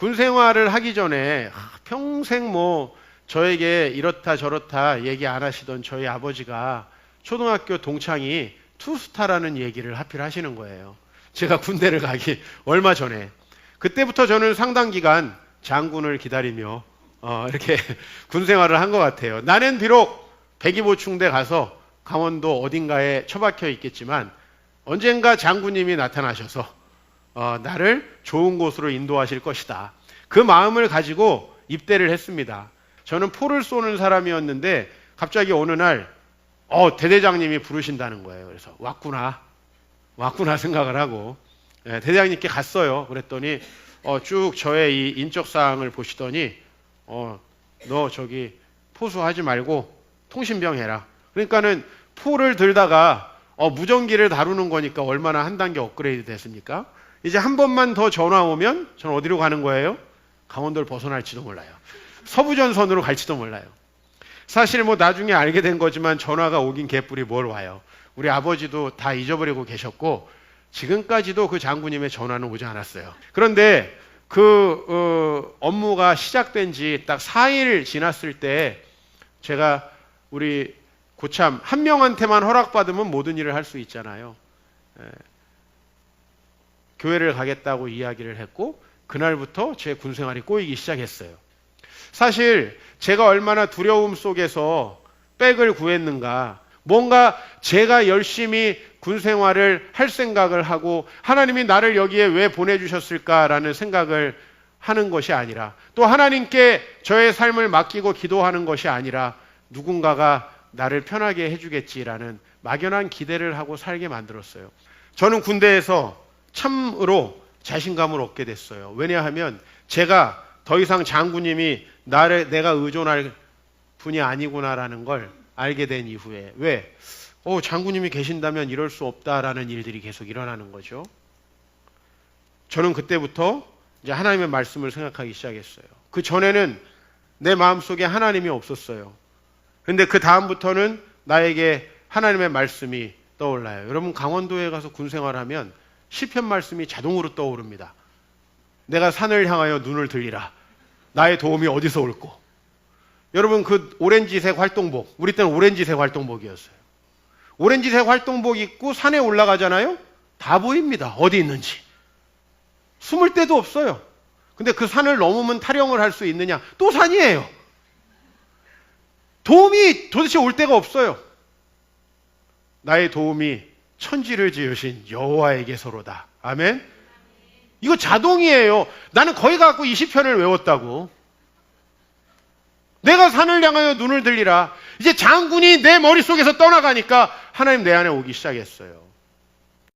군 생활을 하기 전에 아, 평생 뭐 저에게 이렇다 저렇다 얘기 안 하시던 저희 아버지가 초등학교 동창이 투스타라는 얘기를 하필 하시는 거예요. 제가 군대를 가기 얼마 전에 그때부터 저는 상당 기간 장군을 기다리며 어, 이렇게 군 생활을 한 것 같아요. 나는 비록 125충대 가서 강원도 어딘가에 처박혀 있겠지만 언젠가 장군님이 나타나셔서 어, 나를 좋은 곳으로 인도하실 것이다. 그 마음을 가지고 입대를 했습니다. 저는 포를 쏘는 사람이었는데 갑자기 어느 날 어, 대대장님이 부르신다는 거예요. 그래서 왔구나. 왔구나 생각을 하고 예, 대대장님께 갔어요. 그랬더니 어, 쭉 저의 이 인적 사항을 보시더니 어, 너 저기 포수하지 말고 통신병 해라. 그러니까는 포를 들다가 어, 무전기를 다루는 거니까 얼마나 한 단계 업그레이드 됐습니까? 이제 한 번만 더 전화 오면 저는 어디로 가는 거예요? 강원도를 벗어날지도 몰라요. 서부전선으로 갈지도 몰라요. 사실 뭐 나중에 알게 된 거지만 전화가 오긴 개뿔이 뭘 와요. 우리 아버지도 다 잊어버리고 계셨고 지금까지도 그 장군님의 전화는 오지 않았어요. 그런데 그 어, 업무가 시작된 지 딱 4일 지났을 때 제가 우리 고참 한 명한테만 허락받으면 모든 일을 할 수 있잖아요. 에, 교회를 가겠다고 이야기를 했고 그날부터 제 군생활이 꼬이기 시작했어요. 사실 제가 얼마나 두려움 속에서 백을 구했는가 뭔가 제가 열심히 군 생활을 할 생각을 하고 하나님이 나를 여기에 왜 보내주셨을까라는 생각을 하는 것이 아니라 또 하나님께 저의 삶을 맡기고 기도하는 것이 아니라 누군가가 나를 편하게 해주겠지라는 막연한 기대를 하고 살게 만들었어요. 저는 군대에서 참으로 자신감을 얻게 됐어요. 왜냐하면 제가 더 이상 장군님이 나를 내가 의존할 분이 아니구나라는 걸 알게 된 이후에 왜? 어, 장군님이 계신다면 이럴 수 없다라는 일들이 계속 일어나는 거죠. 저는 그때부터 이제 하나님의 말씀을 생각하기 시작했어요. 그 전에는 내 마음속에 하나님이 없었어요. 근데 그 다음부터는 나에게 하나님의 말씀이 떠올라요. 여러분 강원도에 가서 군 생활하면 시편 말씀이 자동으로 떠오릅니다. 내가 산을 향하여 눈을 들리라. 나의 도움이 어디서 올고? 여러분 그 오렌지색 활동복, 우리 때는 오렌지색 활동복이었어요. 오렌지색 활동복 입고 산에 올라가잖아요. 다 보입니다. 어디 있는지. 숨을 데도 없어요. 근데 그 산을 넘으면 타령을 할 수 있느냐? 또 산이에요. 도움이 도대체 올 데가 없어요. 나의 도움이 천지를 지으신 여호와에게서로다. 아멘. 이거 자동이에요. 나는 거기 갖고 20편을 외웠다고. 내가 산을 향하여 눈을 들리라. 이제 장군이 내 머릿속에서 떠나가니까 하나님 내 안에 오기 시작했어요.